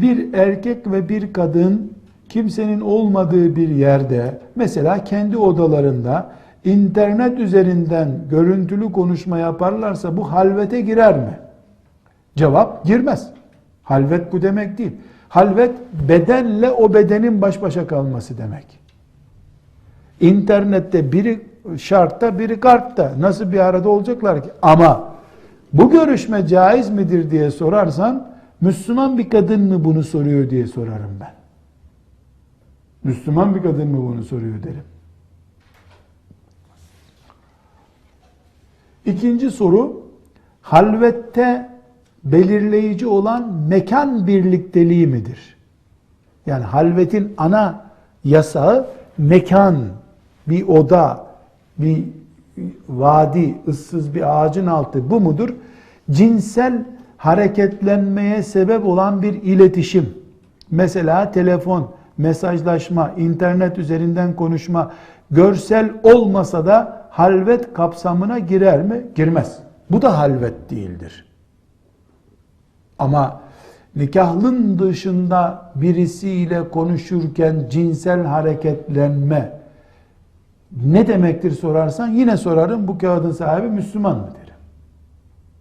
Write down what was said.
bir erkek ve bir kadın kimsenin olmadığı bir yerde mesela kendi odalarında internet üzerinden görüntülü konuşma yaparlarsa bu halvete girer mi? Cevap girmez. Halvet bu demek değil. Halvet bedenle o bedenin baş başa kalması demek. İnternette biri şartta biri kartta nasıl bir arada olacaklar ki? Ama bu görüşme caiz midir diye sorarsan Müslüman bir kadın mı bunu soruyor diye sorarım ben. Müslüman bir kadın mı bunu soruyor derim. İkinci soru halvette belirleyici olan mekan birlikteliği midir? Yani halvetin ana yasağı mekan, bir oda, bir vadi, ıssız bir ağacın altı bu mudur? Cinsel hareketlenmeye sebep olan bir iletişim. Mesela telefon, mesajlaşma, internet üzerinden konuşma, görsel olmasa da halvet kapsamına girer mi? Girmez. Bu da halvet değildir. Ama nikahlın dışında birisiyle konuşurken cinsel hareketlenme ne demektir sorarsan yine sorarım bu kağıdın sahibi Müslüman mı derim.